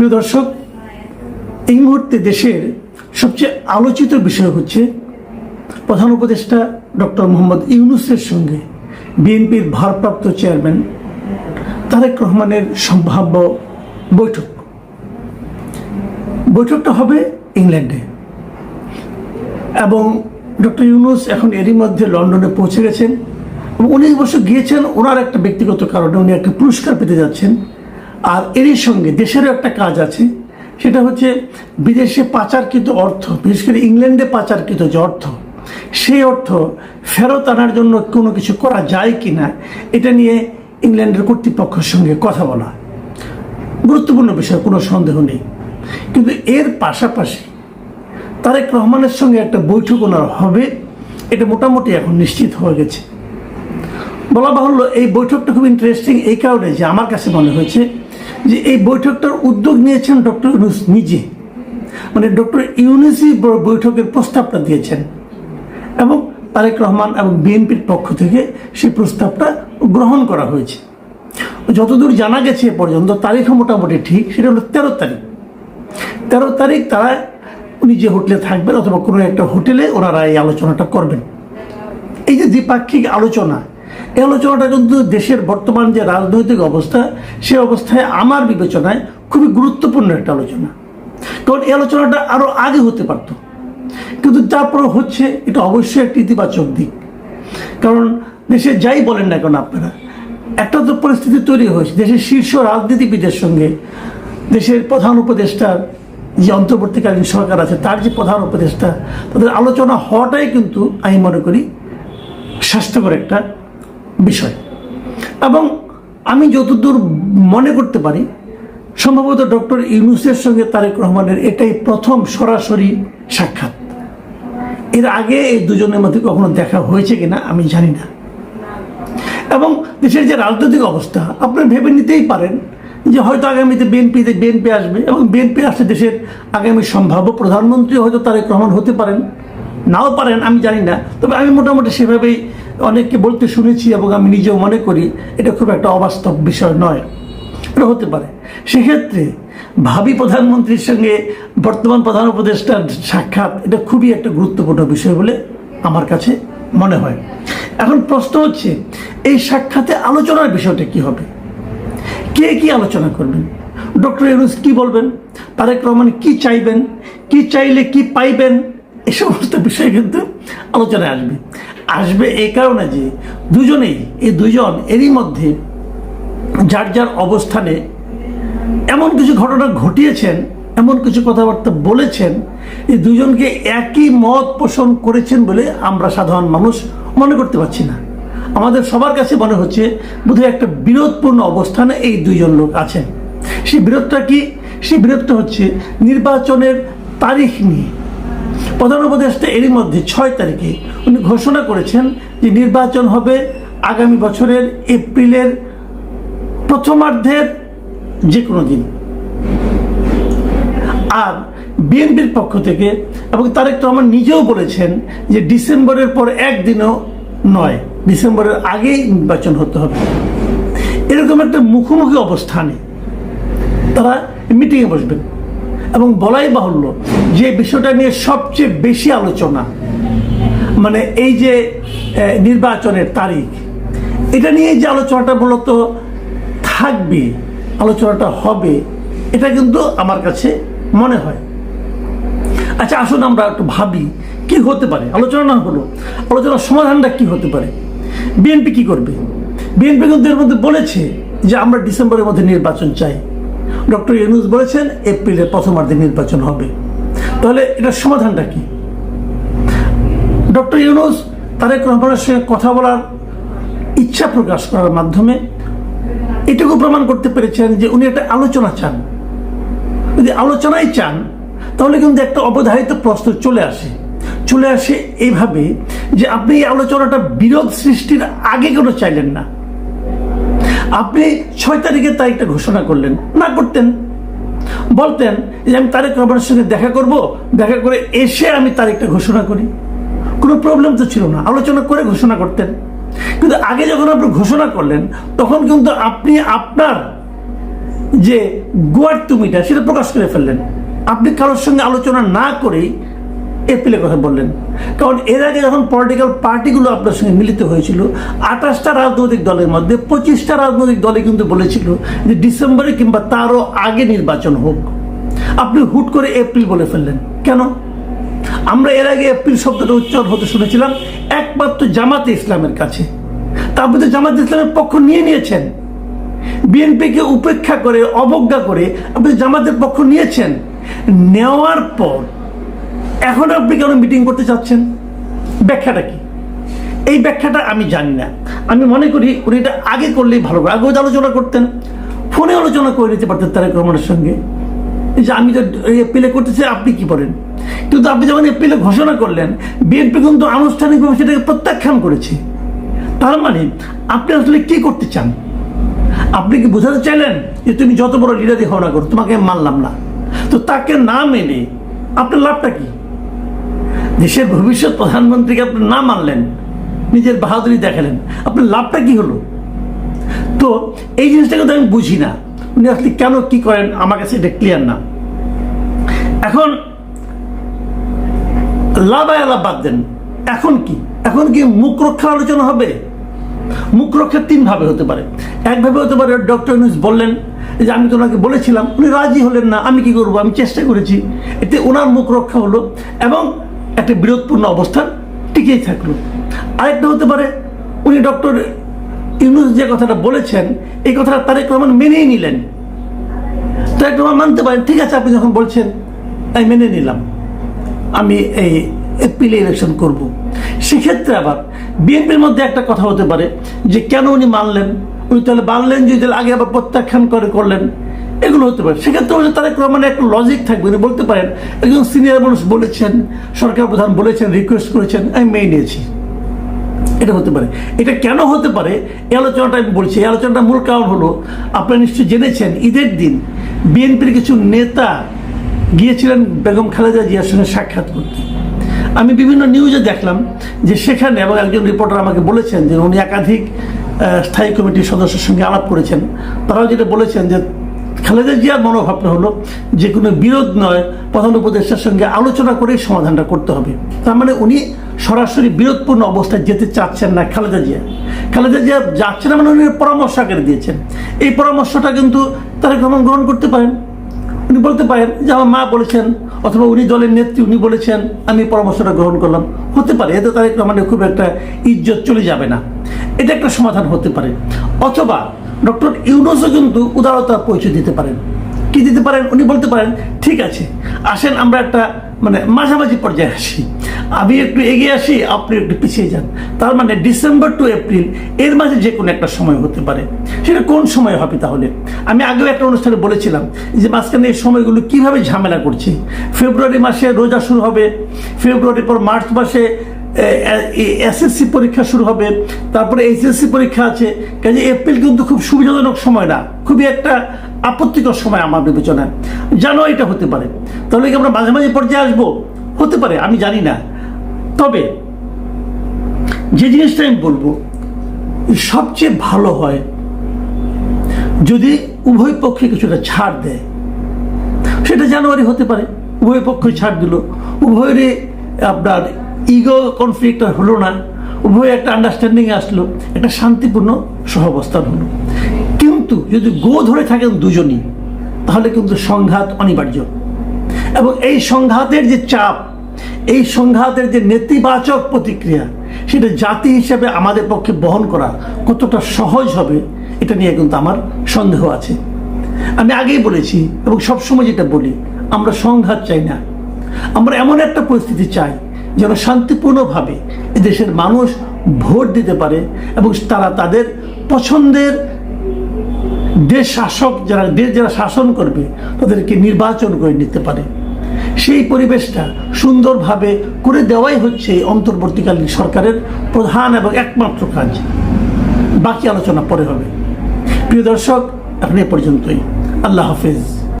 প্রিয় দর্শক, এই মুহূর্তে দেশের সবচেয়ে আলোচিত বিষয় হচ্ছে প্রধান উপদেষ্টা ডক্টর মোহাম্মদ ইউনুসের সঙ্গে বিএনপির ভারপ্রাপ্ত চেয়ারম্যান তারেক রহমানের সম্ভাব্য বৈঠক। বৈঠকটা হবে ইংল্যান্ডে এবং ডক্টর ইউনুস এখন এরই মধ্যে লন্ডনে পৌঁছে গেছেন এবং উনি অবশ্য গিয়েছেন ওনার একটা ব্যক্তিগত কারণে, উনি একটা পুরস্কার পেতে যাচ্ছেন। আর এরই সঙ্গে দেশেরও একটা কাজ আছে, সেটা হচ্ছে বিদেশে পাচারকৃত অর্থ, বিশেষ করে ইংল্যান্ডে পাচারকৃত যে অর্থ, সেই অর্থ ফেরত আনার জন্য কোনো কিছু করা যায় কি না, এটা নিয়ে ইংল্যান্ডের কর্তৃপক্ষের সঙ্গে কথা বলা। গুরুত্বপূর্ণ বিষয়, কোনো সন্দেহ নেই। কিন্তু এর পাশাপাশি তারেক রহমানের সঙ্গে একটা বৈঠক ওনার হবে, এটা মোটামুটি এখন নিশ্চিত হয়ে গেছে। বলা বাহুল্য, এই বৈঠকটা খুব ইন্টারেস্টিং এই কারণে যে আমার কাছে মনে হয়েছে যে এই বৈঠকটার উদ্যোগ নিয়েছেন ডক্টর ইউনুস নিজে। মানে ডক্টর ইউনুসই বৈঠকের প্রস্তাবটা দিয়েছেন। এবং তারেক রহমান এবং বিএনপির পক্ষ থেকে সেই প্রস্তাবটা গ্রহণ করা হয়েছে। যতদূর জানা গেছে এ পর্যন্ত তারিখও মোটামুটি ঠিক, সেটা হলো তেরো তারিখ। তেরো তারিখ তারা উনি যে হোটেলে থাকবেন অথবা কোনো একটা হোটেলে ওনারা এই আলোচনাটা করবেন। এই যে দ্বিপাক্ষিক আলোচনা এই আলোচনাটা কিন্তু দেশের বর্তমান যে রাজনৈতিক অবস্থা, সে অবস্থায় আমার বিবেচনায় খুবই গুরুত্বপূর্ণ একটা আলোচনা। কারণ এই আলোচনাটা আরও আগে হতে পারত। কিন্তু তারপর হচ্ছে এটা অবশ্যই একটি ইতিবাচক দিক। কারণ দেশে যাই বলেন না কেন আপনারা, একটা তো পরিস্থিতি তৈরি হয়েছে। দেশের শীর্ষ রাজনীতিবিদের সঙ্গে দেশের প্রধান উপদেষ্টার যে অন্তর্বর্তীকালীন সরকার আছে, তার যে প্রধান উপদেষ্টা, তাদের আলোচনা হওয়াটাই কিন্তু আমি মনে করি স্বাস্থ্যকর একটা বিষয়। এবং আমি যতদূর মনে করতে পারি, সম্ভবত ডক্টর ইউনুসের সঙ্গে তারেক রহমানের এটাই প্রথম সরাসরি সাক্ষাৎ। এর আগে এই দুজনের মধ্যে কখনো দেখা হয়েছে কিনা আমি জানি না। এবং দেশের যে রাজনৈতিক অবস্থা, আপনারা ভেবে নিতেই পারেন যে হয়তো আগামীতে বিএনপিতে বিএনপি আসবে এবং বিএনপি আসলে দেশের আগামী সম্ভাব্য প্রধানমন্ত্রী হয়তো তারেক রহমান হতে পারেন। নাও পারেন, আমি জানি না। তবে আমি মোটামুটি সেভাবেই অনেককে বলতে শুনেছি এবং আমি নিজেও মনে করি এটা খুব একটা অবাস্তব বিষয় নয়। এটা হতে পারে। সেক্ষেত্রে ভাবি প্রধানমন্ত্রীর সঙ্গে বর্তমান প্রধান উপদেষ্টার সাক্ষাৎ, এটা খুবই একটা গুরুত্বপূর্ণ বিষয় বলে আমার কাছে মনে হয়। এখন প্রশ্ন হচ্ছে, এই সাক্ষাতে আলোচনার বিষয়টা কি হবে? কে কি আলোচনা করবেন? ডক্টর ইউনুস কি বলবেন? তারেক রহমান কি চাইবেন? কি চাইলে কি পাইবেন? এই সমস্ত বিষয় কিন্তু আলোচনায় আসবে। আসবে এই কারণে যে দুজনেই এই দুজন এরই মধ্যে যার যার অবস্থানে এমন কিছু ঘটনা ঘটিয়েছেন, এমন কিছু কথাবার্তা বলেছেন এই দুজনকে একই মত পোষণ করেছেন বলে আমরা সাধারণ মানুষ মনে করতে পারছি না। আমাদের সবার কাছে মনে হচ্ছে বোধহয় একটা বিরোধপূর্ণ অবস্থানে এই দুইজন লোক আছেন। সেই বিরোধটা কি? সেই বিরোধটা হচ্ছে নির্বাচনের তারিখ নিয়ে। প্রধান উপদেষ্টা এরই মধ্যে ছয় তারিখে উনি ঘোষণা করেছেন যে নির্বাচন হবে আগামী বছরের এপ্রিলের প্রথমার্ধের যে কোনো দিন। আর বিএনপির পক্ষ থেকে এবং তারেক রহমান নিজেও বলেছেন যে ডিসেম্বরের পর একদিনও নয়, ডিসেম্বরের আগেই নির্বাচন হতে হবে। এরকম একটা মুখোমুখি অবস্থানে তারা মিটিংয়ে বসবেন। এবং বলাই বাহুল্য যে বিষয়টা নিয়ে সবচেয়ে বেশি আলোচনা মানে এই যে নির্বাচনের তারিখ, এটা নিয়ে যে আলোচনাটা মূলত থাকবে, আলোচনাটা হবে, এটা কিন্তু আমার কাছে মনে হয়। আচ্ছা আসুন আমরা একটু ভাবি, কি হতে পারে? আলোচনা না হলো, আলোচনার সমাধানটা কি হতে পারে? বিএনপি কি করবে? বিএনপি কিন্তু এর মধ্যে বলেছে যে আমরা ডিসেম্বরের মধ্যে নির্বাচন চাই। ডক্টর ইউনুস বলেছেন, এপ্রিলের প্রথমার্ধে নির্বাচন হবে। তাহলে এটার সমাধানটা কি? ডক্টর ইউনুস তারেক রহমানের সঙ্গে কথা বলার ইচ্ছা প্রকাশ করার মাধ্যমে এটুকু প্রমাণ করতে পেরেছেন যে উনি একটা আলোচনা চান। যদি আলোচনাই চান, তাহলে কিন্তু একটা অবধারিত প্রশ্ন চলে আসে। চলে আসে এইভাবে যে আপনি এই আলোচনাটা বিরোধ সৃষ্টির আগে কেন চাইলেন না। আপনি ছয় তারিখের তারিখটা ঘোষণা করলেন, না করতেন। বলতেন যে আমি তারেক রহমানের সঙ্গে দেখা করব, দেখা করে এসে আমি তারিখটা ঘোষণা করি। কোনো প্রবলেম তো ছিল না, আলোচনা করে ঘোষণা করতেন। কিন্তু আগে যখন আপনি ঘোষণা করলেন, তখন কিন্তু আপনি আপনার যে গোয়ার তুমিটা সেটা প্রকাশ করে ফেললেন। আপনি কারোর সঙ্গে আলোচনা না করেই এপ্রিলের কথা বললেন। কারণ এর আগে যখন পলিটিক্যাল পার্টিগুলো আপনার সঙ্গে মিলিত হয়েছিল, আঠাশটা রাজনৈতিক দলের মধ্যে পঁচিশটা রাজনৈতিক দলে কিন্তু বলেছিল যে ডিসেম্বরে কিংবা তারও আগে নির্বাচন হোক। আপনি হুট করে এপ্রিল বলে ফেললেন। কেন? আমরা এর আগে এপ্রিল শব্দটা উচ্চারণ হতে শুনেছিলাম, একমাত্র জামাতে ইসলামের কাছে। তারপরে তো জামাতে ইসলামের পক্ষ নিয়ে নিয়েছেন। বিএনপিকে উপেক্ষা করে, অবজ্ঞা করে আপনি জামাতের পক্ষ নিয়েছেন। নেওয়ার পর এখন আপনি কেন মিটিং করতে চাচ্ছেন? ব্যাখ্যাটা কি? এই ব্যাখ্যাটা আমি জানি না। আমি মনে করি উনি এটা আগে করলেই ভালো। আগেও আলোচনা করতেন, ফোনে আলোচনা করে নিতে পারতেন তারেক রহমানের সঙ্গে। যে আমি তো এপ্রিলে করতেছি, আপনি কি করেন? কিন্তু আপনি যখন এপ্রিলে ঘোষণা করলেন, বিএনপি কিন্তু আনুষ্ঠানিকভাবে সেটাকে প্রত্যাখ্যান করেছে। তার মানে আপনি আসলে কি করতে চান? আপনি কি বোঝাতে চাইলেন যে তুমি যত বড় লিডারই হও না করো তোমাকে মানলাম না। তো তাকে না মেনে আপনার লাভটা কি? দেশের ভবিষ্যৎ প্রধানমন্ত্রীকে আপনি না মানলেন, নিজের বাহাদুরি দেখালেন, আপনার লাভটা কি হলো? তো এই জিনিসটা কিন্তু আমি বুঝি না। উনি আসলে কেন কি করেন, আমার কাছে এটা ক্লিয়ার না। এখন লাভ আলাপ বাদ দেন। এখন কি? এখন কি মুখ রক্ষা আলোচনা হবে? মুখ রক্ষা তিন ভাবে হতে পারে। একভাবে হতে পারে, ডক্টর ইউনুস বললেন যে আমি তো ওনাকে বলেছিলাম, উনি রাজি হলেন না, আমি কি করব? আমি চেষ্টা করেছি। এতে ওনার মুখ রক্ষা হলো এবং একটা বিরোধপূর্ণ অবস্থান টিকেই থাকল। আরেকটা হতে পারে, উনি ডক্টর ইউনুস যে কথাটা বলেছেন, এই কথাটা তারেক রহমান মেনেই নিলেন। তারেক রহমান মানতে পারেন, ঠিক আছে, আপনি যখন বলছেন, আমি মেনে নিলাম, আমি এই এপ্রিলে ইলেকশন করব। সেক্ষেত্রে আবার বিএনপির মধ্যে একটা কথা হতে পারে, যে কেন উনি মানলেন? উনি তাহলে মানলেন যে তাহলে আগে আবার প্রত্যাখ্যান করে করলেন। এগুলো হতে পারে। সেক্ষেত্রে হচ্ছে তারেক রহমানের একটা লজিক থাকবে। উনি বলতে পারেন, একজন সিনিয়র মানুষ বলেছেন, সরকার প্রধান বলেছেন রিকোয়েস্ট করেছেন, আমি মেনে নিয়েছি। এটা হতে পারে। এটা কেন হতে পারে? এই আলোচনাটা আমি বলছি। এই আলোচনাটার মূল কারণ হলো, আপনারা নিশ্চয়ই জেনেছেন, ঈদের দিন বিএনপির কিছু নেতা গিয়েছিলেন বেগম খালেদা জিয়ার সঙ্গে সাক্ষাৎ করতে। আমি বিভিন্ন নিউজে দেখলাম যে সেখানে এবং একজন রিপোর্টার আমাকে বলেছেন যে উনি একাধিক স্থায়ী কমিটির সদস্যের সঙ্গে আলাপ করেছেন। তারাও যেটা বলেছেন যে খালেদা জিয়ার মনোভাবটা হলো যে কোনো বিরোধ নয়, প্রধান উপদেষ্টার সঙ্গে আলোচনা করেই সমাধানটা করতে হবে। তার মানে উনি সরাসরি বিরোধপূর্ণ অবস্থায় যেতে চাচ্ছেন না খালেদা জিয়া। খালেদা জিয়া যাচ্ছে না মানে উনি পরামর্শ আকারে দিয়েছেন। এই পরামর্শটা কিন্তু তারা গ্রহণ গ্রহণ করতে পারেন। উনি বলতে পারেন যে আমার মা বলেছেন অথবা উনি দলের নেত্রী উনি বলেছেন, আমি পরামর্শটা গ্রহণ করলাম। হতে পারে, এতে তারেক রহমানের খুব একটা ইজ্জত চলে যাবে না। এটা একটা সমাধান হতে পারে। অথবা ডক্টর ইউনুসও কিন্তু উদারতার পরিচয় দিতে পারেন। কি দিতে পারেন? উনি বলতে পারেন, ঠিক আছে, আসেন, আমরা একটা মানে মাঝামাঝি পর্যায়ে আসি। আমি একটু এগিয়ে আসি, আপনি একটু পিছিয়ে যান। তার মানে ডিসেম্বর টু এপ্রিল, এর মাঝে যে কোনো একটা সময় হতে পারে। সেটা কোন সময় হবে তাহলে? আমি আগেও একটা অনুষ্ঠানে বলেছিলাম যে মাঝখানে এই সময়গুলো কীভাবে ঝামেলা করছে? ফেব্রুয়ারি মাসে রোজা শুরু হবে, ফেব্রুয়ারির পর মার্চ মাসে এসএসসি পরীক্ষা শুরু হবে। তারপরে এইচএসসি পরীক্ষা আছে। কাজে এপ্রিল কিন্তু খুব সুবিধাজনক সময় না। খুবই একটা আপত্তিকর সময় আমার বিবেচনায়। জানো, এটা হতে পারে। তাহলে কি আমরা মাঝে মাঝে পর্যায়ে আসব? হতে পারে, আমি জানি না। তবে যে জিনিসটা আমি বলব, সবচেয়ে ভালো হয়, যদি উভয় পক্ষে কিছুটা ছাড় দেয়, সেটা জানুয়ারি হতে পারে। উভয় পক্ষ ছাড় দিল। উভয়েরই আপনার ইগো কনফ্লিক্ট হলো না। উভয় একটা আন্ডারস্ট্যান্ডিং আসলো, একটা শান্তিপূর্ণ সহাবস্থান হলো। কিন্তু যদি গো ধরে থাকেন দুজনই, তাহলে কিন্তু সংঘাত অনিবার্য। এবং এই সংঘাতের যে চাপ, এই সংঘাতের যে নেতিবাচক প্রতিক্রিয়া, সেটা জাতি হিসেবে আমাদের পক্ষে বহন করা কতটা সহজ হবে, এটা নিয়ে কিন্তু আমার সন্দেহ আছে। আমি আগেই বলেছি, এবং সবসময় যেটা বলি, আমরা সংঘাত চাই না। আমরা এমন একটা পরিস্থিতি চাই যেন শান্তিপূর্ণভাবে দেশের মানুষ ভোট দিতে পারে এবং তারা তাদের পছন্দের দেশ শাসক যারা দেশ যারা শাসন করবে, তাদেরকে নির্বাচন করে নিতে পারে। সেই পরিবেশটা সুন্দরভাবে করে দেওয়াই হচ্ছে এই অন্তর্বর্তীকালীন সরকারের প্রধান এবং একমাত্র কাজ। বাকি আলোচনা পরে হবে। প্রিয় দর্শক, এখন এ পর্যন্তই। আল্লাহ হাফিজ।